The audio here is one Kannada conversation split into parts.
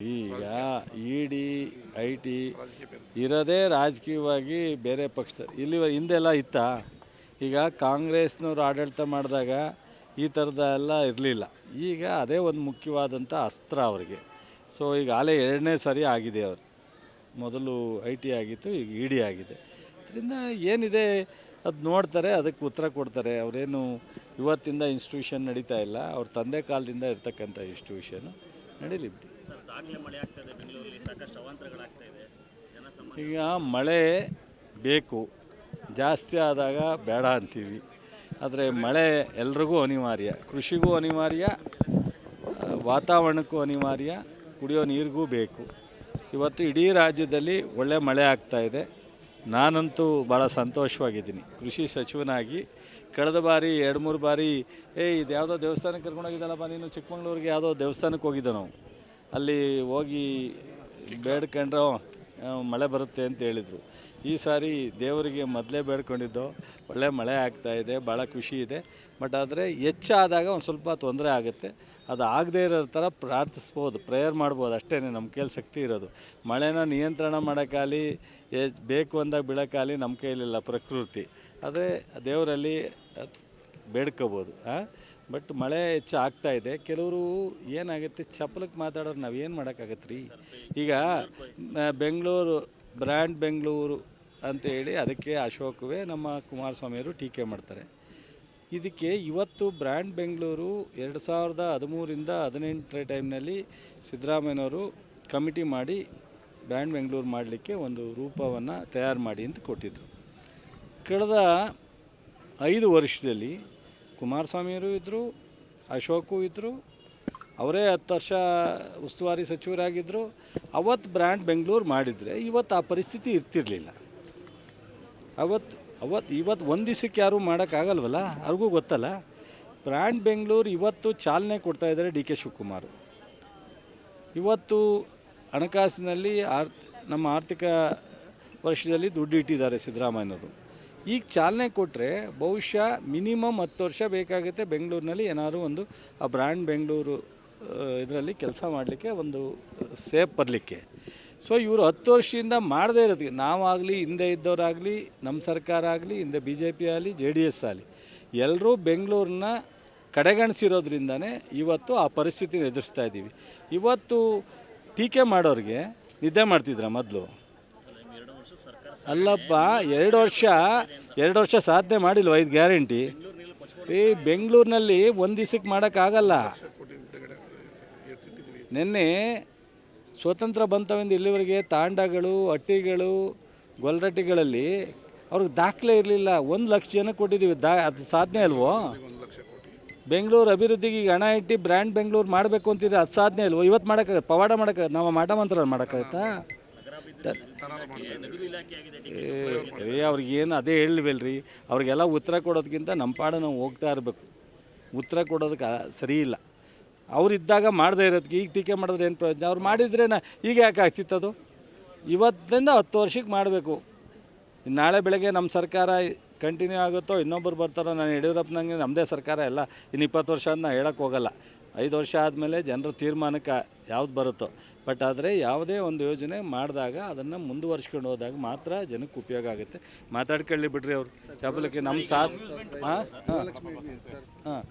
ಈಗ ಇ ಡಿ ಐ ಟಿ ಇರೋದೇ ರಾಜಕೀಯವಾಗಿ ಬೇರೆ ಪಕ್ಷ ಇಲ್ಲಿ ಹಿಂದೆಲ್ಲ ಇತ್ತಾ. ಈಗ ಕಾಂಗ್ರೆಸ್ನವ್ರು ಆಡಳಿತ ಮಾಡಿದಾಗ ಈ ಥರದ ಎಲ್ಲ ಇರಲಿಲ್ಲ. ಈಗ ಅದೇ ಒಂದು ಮುಖ್ಯವಾದಂಥ ಅಸ್ತ್ರ ಅವರಿಗೆ. ಸೊ ಈಗ ಆಲೆ ಎರಡನೇ ಸರಿ ಆಗಿದೆ ಅವರು. ಮೊದಲು ಐ ಟಿ ಆಗಿತ್ತು ಈಗ ಇ ಡಿ ಆಗಿದೆ. ಅದರಿಂದ ಏನಿದೆ ಅದು ನೋಡ್ತಾರೆ ಅದಕ್ಕೆ ಉತ್ತರ ಕೊಡ್ತಾರೆ. ಅವರೇನು ಇವತ್ತಿಂದ ಇನ್ಸ್ಟಿಟ್ಯೂಷನ್ ನಡೀತಾ ಇಲ್ಲ. ಅವ್ರ ತಂದೆ ಕಾಲದಿಂದ ಇರ್ತಕ್ಕಂಥ ಇನ್ಸ್ಟಿಟ್ಯೂಷನು ನಡೀಲಿ ಬಿಡಿ. ಮಳೆ ಈಗ ಮಳೆ ಬೇಕು, ಜಾಸ್ತಿ ಆದಾಗ ಬೇಡ ಅಂತೀವಿ. ಆದರೆ ಮಳೆ ಎಲ್ರಿಗೂ ಅನಿವಾರ್ಯ, ಕೃಷಿಗೂ ಅನಿವಾರ್ಯ, ವಾತಾವರಣಕ್ಕೂ ಅನಿವಾರ್ಯ, ಕುಡಿಯೋ ನೀರಿಗೂ ಬೇಕು. ಇವತ್ತು ಇಡೀ ರಾಜ್ಯದಲ್ಲಿ ಒಳ್ಳೆ ಮಳೆ ಆಗ್ತಾ ಇದೆ. ನಾನಂತೂ ಭಾಳ ಸಂತೋಷವಾಗಿದ್ದೀನಿ. ಕೃಷಿ ಸಚಿವನಾಗಿ ಕಳೆದ ಬಾರಿ, ಎರಡು ಮೂರು ಬಾರಿ, ಏಯ್ ಇದು ಯಾವುದೋ ದೇವಸ್ಥಾನಕ್ಕೆ ಕರ್ಕೊಂಡೋಗಿದ್ದಲ್ಲಪ್ಪ ನೀನು, ಚಿಕ್ಕಮಂಗ್ಳೂರಿಗೆ ಯಾವುದೋ ದೇವಸ್ಥಾನಕ್ಕೆ ಹೋಗಿದ್ದೆ ನಾವು. ಅಲ್ಲಿ ಹೋಗಿ ಬೇಡ್ಕೊಂಡ್ರೆ ಮಳೆ ಬರುತ್ತೆ ಅಂತ ಹೇಳಿದರು. ಈ ಸಾರಿ ದೇವರಿಗೆ ಮೊದಲೇ ಬೇಡ್ಕೊಂಡಿದ್ದು, ಒಳ್ಳೆ ಮಳೆ ಆಗ್ತಾ ಇದೆ ಭಾಳ ಖುಷಿ ಇದೆ. ಬಟ್ ಆದರೆ ಹೆಚ್ಚಾದಾಗ ಒಂದು ಸ್ವಲ್ಪ ತೊಂದರೆ ಆಗುತ್ತೆ. ಅದು ಆಗದೇ ಇರೋ ಥರ ಪ್ರಾರ್ಥಿಸ್ಬೋದು, ಪ್ರೇಯರ್ ಮಾಡ್ಬೋದು ಅಷ್ಟೇ ನಮ್ಮ ಕೈಯಲ್ಲಿ ಶಕ್ತಿ ಇರೋದು. ಮಳೆನ ನಿಯಂತ್ರಣ ಮಾಡೋಕ್ಕಾಗಲಿ ಬೇಕು ಅಂದಾಗ ಬೀಳೋಕ್ಕಾಗಲಿ ನಮ್ಮ ಕೈಲಿಲ್ಲ ಪ್ರಕೃತಿ. ಆದರೆ ದೇವರಲ್ಲಿ ಬೇಡ್ಕೋಬೋದು ಬಟ್ ಮಳೆ ಹೆಚ್ಚು ಆಗ್ತಾ ಇದೆ. ಕೆಲವರು ಏನಾಗುತ್ತೆ ಚಪ್ಪಲಕ್ಕೆ ಮಾತಾಡೋರು ನಾವು ಏನು ಮಾಡೋಕ್ಕಾಗತ್ತೆ ರೀ ಈಗ ಬೆಂಗಳೂರು, ಬ್ರ್ಯಾಂಡ್ ಬೆಂಗಳೂರು ಅಂತೇಳಿ ಅದಕ್ಕೆ ಅಶೋಕವೇ ನಮ್ಮ ಕುಮಾರಸ್ವಾಮಿಯವರು ಟೀಕೆ ಮಾಡ್ತಾರೆ. ಇದಕ್ಕೆ ಇವತ್ತು ಬ್ರ್ಯಾಂಡ್ ಬೆಂಗಳೂರು ಎರಡು ಸಾವಿರದ ಹದಿಮೂರಿಂದ ಹದಿನೆಂಟರ ಟೈಮ್ನಲ್ಲಿ ಸಿದ್ದರಾಮಯ್ಯನವರು ಕಮಿಟಿ ಮಾಡಿ ಬ್ರ್ಯಾಂಡ್ ಬೆಂಗಳೂರು ಮಾಡಲಿಕ್ಕೆ ಒಂದು ರೂಪವನ್ನು ತಯಾರು ಮಾಡಿ ಅಂತ ಕೊಟ್ಟಿದ್ದರು ಕಳೆದ ಐದು ವರ್ಷದಲ್ಲಿ ಕುಮಾರಸ್ವಾಮಿಯವರು ಇದ್ದರು ಅಶೋಕು ಇದ್ದರು ಅವರೇ ಹತ್ತು ವರ್ಷ ಉಸ್ತುವಾರಿ ಸಚಿವರಾಗಿದ್ದರು ಅವತ್ತು ಬ್ರ್ಯಾಂಡ್ ಬೆಂಗಳೂರು ಮಾಡಿದರೆ ಇವತ್ತು ಆ ಪರಿಸ್ಥಿತಿ ಇರ್ತಿರಲಿಲ್ಲ. ಅವತ್ತು ಅವತ್ತು ಇವತ್ತು ಒಂದು ದಿವಸಕ್ಕೆ ಯಾರೂ ಮಾಡೋಕ್ಕಾಗಲ್ವಲ್ಲ? ಅವ್ರಿಗೂ ಗೊತ್ತಲ್ಲ. ಬ್ರ್ಯಾಂಡ್ ಬೆಂಗಳೂರು ಇವತ್ತು ಚಾಲನೆ ಕೊಡ್ತಾ ಇದ್ದಾರೆ ಡಿ ಕೆ ಶಿವಕುಮಾರ್. ಇವತ್ತು ಹಣಕಾಸಿನಲ್ಲಿ ಆರ್, ನಮ್ಮ ಆರ್ಥಿಕ ವರ್ಷದಲ್ಲಿ ದುಡ್ಡು ಇಟ್ಟಿದ್ದಾರೆ ಸಿದ್ದರಾಮಯ್ಯನವರು. ಈಗ ಚಾಲನೆ ಕೊಟ್ಟರೆ ಬಹುಶಃ ಮಿನಿಮಮ್ ಹತ್ತು ವರ್ಷ ಬೇಕಾಗುತ್ತೆ ಬೆಂಗಳೂರಿನಲ್ಲಿ ಏನಾದರೂ ಒಂದು, ಆ ಬ್ರ್ಯಾಂಡ್ ಬೆಂಗಳೂರು ಇದರಲ್ಲಿ ಕೆಲಸ ಮಾಡಲಿಕ್ಕೆ ಒಂದು ಸೇಫ್ ಬರಲಿಕ್ಕೆ. ಸೊ ಇವರು ಹತ್ತು ವರ್ಷದಿಂದ ಮಾಡದೇ ಇರೋದಕ್ಕೆ ನಾವಾಗಲಿ, ಹಿಂದೆ ಇದ್ದವರಾಗಲಿ, ನಮ್ಮ ಸರ್ಕಾರ ಆಗಲಿ, ಹಿಂದೆ ಬಿ ಜೆ ಪಿ ಆಗಲಿ, ಜೆ ಡಿ ಎಸ್ ಆಗಲಿ, ಎಲ್ಲರೂ ಬೆಂಗಳೂರನ್ನ ಕಡೆಗಣಿಸಿರೋದ್ರಿಂದನೇ ಇವತ್ತು ಆ ಪರಿಸ್ಥಿತಿನ ಎದುರಿಸ್ತಾ ಇದ್ದೀವಿ. ಇವತ್ತು ಟೀಕೆ ಮಾಡೋರಿಗೆ ನಿದ್ದೆ ಮಾಡ್ತಿದ್ರ ಮೊದಲು? ಅಲ್ಲಪ್ಪ, ಎರಡು ವರ್ಷ ಎರಡು ವರ್ಷ ಸಾಧನೆ ಮಾಡಿಲ್ವ ಇದು ಗ್ಯಾರಂಟಿ? ಈ ಬೆಂಗಳೂರಿನಲ್ಲಿ ಒಂದು ದಿವ್ಸಕ್ಕೆ ಮಾಡೋಕ್ಕಾಗಲ್ಲ. ನಿನ್ನೆ ಸ್ವತಂತ್ರ ಬಂತವೆಂದು ಇಲ್ಲಿವರೆಗೆ ತಾಂಡಗಳು ಹಟ್ಟಿಗಳು ಗೊಲ್ರಟ್ಟಿಗಳಲ್ಲಿ ಅವ್ರಿಗೆ ದಾಖಲೆ ಇರಲಿಲ್ಲ. ಒಂದು ಲಕ್ಷ ಜನ ಕೊಟ್ಟಿದ್ದೀವಿ ದಾ, ಅದು ಸಾಧನೆ ಅಲ್ವೋ? ಬೆಂಗಳೂರು ಅಭಿವೃದ್ಧಿಗೆ ಈಗ ಹಣ ಇಟ್ಟು ಬ್ರ್ಯಾಂಡ್ ಬೆಂಗಳೂರು ಮಾಡಬೇಕು ಅಂತಿದ್ರೆ ಅದು ಸಾಧನೆ ಅಲ್ವೋ? ಇವತ್ತು ಮಾಡೋಕ್ಕಾಗತ್ತೆ? ಪವಾಡ ಮಾಡೋಕ್ಕಾಗತ್ತೆ? ನಾವು ಮಾಡ ಮಂತ್ರ ಮಾಡೋಕ್ಕಾಗತ್ತಾ? ರೀ ಅವ್ರಿಗೇನು ಅದೇ ಹೇಳಬೇಡ್ರಿ. ಅವ್ರಿಗೆಲ್ಲ ಉತ್ತರ ಕೊಡೋದಕ್ಕಿಂತ ನಮ್ಮ ಪಾಡ ನಾವು ಹೋಗ್ತಾ ಇರಬೇಕು. ಉತ್ತರ ಕೊಡೋದಕ್ಕೆ ಸರಿ ಇಲ್ಲ. ಅವ್ರು ಇದ್ದಾಗ ಮಾಡದೇ ಇರೋದಕ್ಕೆ ಈಗ ಟೀಕೆ ಮಾಡಿದ್ರೆ ಏನು ಪ್ರಯೋಜನ? ಅವ್ರು ಮಾಡಿದ್ರೇನ? ಈಗ ಯಾಕೆ ಆಗ್ತಿತ್ತದು ಇವತ್ತಿಂದ ಹತ್ತು ವರ್ಷಕ್ಕೆ ಮಾಡಬೇಕು. ನಾಳೆ ಬೆಳಗ್ಗೆ ನಮ್ಮ ಸರ್ಕಾರ ಕಂಟಿನ್ಯೂ ಆಗುತ್ತೋ ಇನ್ನೊಬ್ಬರು ಬರ್ತಾರೋ, ನಾನು ಯಡಿಯೂರಪ್ಪನಂಗೆ ನಮ್ಮದೇ ಸರ್ಕಾರ ಎಲ್ಲ ಇನ್ನು ಇಪ್ಪತ್ತು ವರ್ಷ ಅಂತ ನಾ ಹೇಳೋಕ್ಕೆ ಹೋಗಲ್ಲ. ಐದು ವರ್ಷ ಆದಮೇಲೆ ಜನರ ತೀರ್ಮಾನಕ್ಕೆ ಯಾವ್ದು ಬರುತ್ತೋ. ಬಟ್ ಆದರೆ ಯಾವುದೇ ಒಂದು ಯೋಜನೆ ಮಾಡಿದಾಗ ಅದನ್ನು ಮುಂದುವರ್ಸ್ಕೊಂಡು ಹೋದಾಗ ಮಾತ್ರ ಜನಕ್ಕೆ ಉಪಯೋಗ ಆಗುತ್ತೆ. ಮಾತಾಡ್ಕೊಳ್ಳಿ ಬಿಡ್ರಿ ಅವರು. ಚಪಲಕ್ಕೆ ನಮ್ಮ ಸಾಥ್ ಹಾಂ? ಹಾಂ.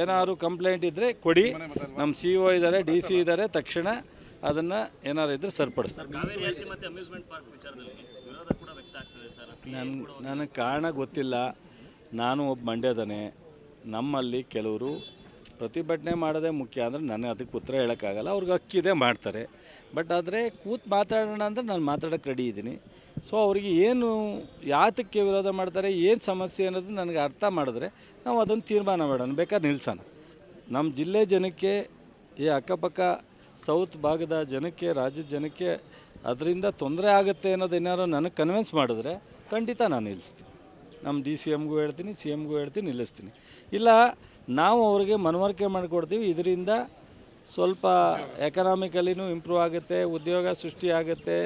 ಏನಾದ್ರು ಕಂಪ್ಲೇಂಟ್ ಇದ್ದರೆ ಕೊಡಿ. ನಮ್ಮ ಸಿ ಒ ಇದ್ದಾರೆ ಡಿ ಸಿ ಇದ್ದಾರೆ ತಕ್ಷಣ ಅದನ್ನು ಏನಾದ್ರು ಇದ್ರೆ ಸರಿಪಡಿಸ್ತಾರೆ. ನನ್ನ ನನಗೆ ಕಾರಣ ಗೊತ್ತಿಲ್ಲ. ನಾನು ಒಬ್ಬ ಮಂಡ್ಯದನೇ. ನಮ್ಮಲ್ಲಿ ಕೆಲವರು ಪ್ರತಿಭಟನೆ ಮಾಡೋದೇ ಮುಖ್ಯ ಅಂದರೆ ನನಗೆ ಅದಕ್ಕೆ ಉತ್ತರ ಹೇಳೋಕ್ಕಾಗಲ್ಲ. ಅವ್ರಿಗೆ ಹಕ್ಕಿದೆ ಮಾಡ್ತಾರೆ. ಬಟ್ ಆದರೆ ಕೂತ್ ಮಾತಾಡೋಣ ಅಂದರೆ ನಾನು ಮಾತಾಡೋಕ್ಕೆ ರೆಡಿ ಇದ್ದೀನಿ. ಸೊ ಅವರಿಗೆ ಏನು ಯಾತಕ್ಕೆ ವಿರೋಧ ಮಾಡ್ತಾರೆ, ಏನು ಸಮಸ್ಯೆ ಅನ್ನೋದು ನನಗೆ ಅರ್ಥ ಮಾಡಿದ್ರೆ ನಾವು ಅದನ್ನು ತೀರ್ಮಾನ ಮಾಡೋಣ. ಬೇಕಾದ್ರೆ ನಿಲ್ಸೋಣ. ನಮ್ಮ ಜಿಲ್ಲೆ ಜನಕ್ಕೆ, ಈ ಅಕ್ಕಪಕ್ಕ ಸೌತ್ ಭಾಗದ ಜನಕ್ಕೆ, ರಾಜ್ಯದ ಜನಕ್ಕೆ ಅದರಿಂದ ತೊಂದರೆ ಆಗುತ್ತೆ ಅನ್ನೋದು ಏನಾದ್ರು ನನಗೆ ಕನ್ವಿನ್ಸ್ ಮಾಡಿದ್ರೆ ಖಂಡಿತ ನಾನು ನಿಲ್ಲಿಸ್ತೀನಿ. ನಮ್ಮ ಡಿ ಸಿ ಎಮ್ಗೂ ಹೇಳ್ತೀನಿ, ಸಿ ಎಮ್ಗೂ ಹೇಳ್ತೀನಿ, ನಿಲ್ಲಿಸ್ತೀನಿ. ಇಲ್ಲ, ನಾವು ಅವ್ರಿಗೆ ಮನವರಿಕೆ ಮಾಡಿಕೊಡ್ತೀವಿ. ಇದರಿಂದ ಸ್ವಲ್ಪ ಎಕನಾಮಿಕಲಿನೂ ಇಂಪ್ರೂವ್ ಆಗುತ್ತೆ, ಉದ್ಯೋಗ ಸೃಷ್ಟಿ ಆಗುತ್ತೆ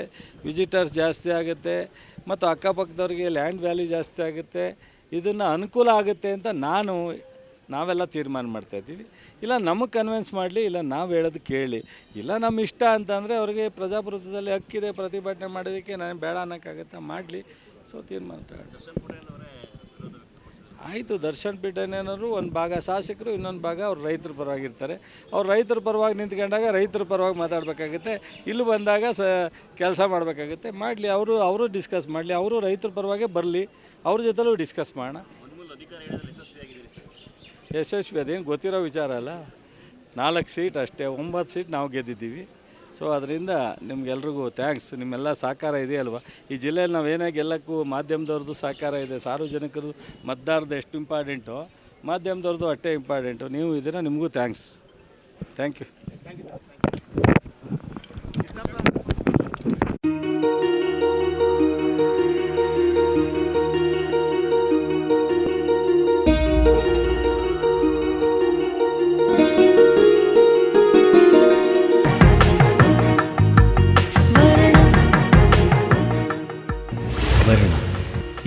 ವಿಸಿಟರ್ಸ್ ಜಾಸ್ತಿ ಆಗುತ್ತೆ, ಮತ್ತು ಅಕ್ಕಪಕ್ಕದವ್ರಿಗೆ ಲ್ಯಾಂಡ್ ವ್ಯಾಲ್ಯೂ ಜಾಸ್ತಿ ಆಗುತ್ತೆ. ಇದನ್ನು ಅನುಕೂಲ ಆಗುತ್ತೆ ಅಂತ ನಾನು, ನಾವೆಲ್ಲ ತೀರ್ಮಾನ ಮಾಡ್ತಾಯಿದ್ದೀವಿ ಇಲ್ಲ, ನಮಗೆ ಕನ್ವಿನ್ಸ್ ಮಾಡಲಿ, ಇಲ್ಲ, ನಾವು ಹೇಳೋದು ಕೇಳಿ. ಇಲ್ಲ ನಮ್ಮ ಇಷ್ಟ ಅಂತಂದರೆ ಅವರಿಗೆ ಪ್ರಜಾಪ್ರಭುತ್ವದಲ್ಲಿ ಹಕ್ಕಿದೆ, ಪ್ರತಿಭಟನೆ ಮಾಡೋದಕ್ಕೆ ನಾನು ಬೇಡ ಅನ್ನೋಕ್ಕಾಗತ್ತಾ ಮಾಡಲಿ. ಸೊ ತೀರ್ಮಾನ ತಗೊಂಡು. ಆಯಿತು, ದರ್ಶನ್ ಪೀಠನೇನಾದ್ರು ಒಂದು ಭಾಗ ಶಾಸಕರು, ಇನ್ನೊಂದು ಭಾಗ ಅವ್ರು ರೈತರ ಪರವಾಗಿರ್ತಾರೆ. ಅವ್ರು ರೈತರ ಪರವಾಗಿ ನಿಂತ್ಕೊಂಡಾಗ ರೈತರ ಪರವಾಗಿ ಮಾತಾಡಬೇಕಾಗುತ್ತೆ. ಇಲ್ಲಿ ಬಂದಾಗ ಸ, ಕೆಲಸ ಮಾಡಬೇಕಾಗುತ್ತೆ. ಮಾಡಲಿ, ಅವರು ಅವರು ಡಿಸ್ಕಸ್ ಮಾಡಲಿ, ಅವರು ರೈತರ ಪರವಾಗೇ ಬರಲಿ, ಅವ್ರ ಜೊತೆಲೂ ಡಿಸ್ಕಸ್ ಮಾಡೋಣ. ಯಶಸ್ವಿ, ಅದೇನು ಗೊತ್ತಿರೋ ವಿಚಾರ ಅಲ್ಲ. ನಾಲ್ಕು ಸೀಟ್ ಅಷ್ಟೇ, ಒಂಬತ್ತು ಸೀಟ್ ನಾವು ಗೆದ್ದಿದ್ದೀವಿ. ಸೊ ಅದರಿಂದ ನಿಮ್ಗೆಲ್ರಿಗೂ ಥ್ಯಾಂಕ್ಸ್ ನಿಮ್ಮೆಲ್ಲ ಸಹಕಾರ ಇದೆಯಲ್ವ? ಈ ಜಿಲ್ಲೆಯಲ್ಲಿ ನಾವು ಏನೇ ಗೆಲ್ಲಕ್ಕೂ ಮಾಧ್ಯಮದವ್ರದ್ದು ಸಹಕಾರ ಇದೆ, ಸಾರ್ವಜನಿಕರು ಮತದಾರದ್ದು ಎಷ್ಟು ಇಂಪಾರ್ಟೆಂಟು ಮಾಧ್ಯಮದವ್ರದ್ದು ಅಷ್ಟೇ ಇಂಪಾರ್ಟೆಂಟು ನೀವು ಇದನ್ನು ನಿಮಗೂ ಥ್ಯಾಂಕ್ಸ್ ಥ್ಯಾಂಕ್ ಯು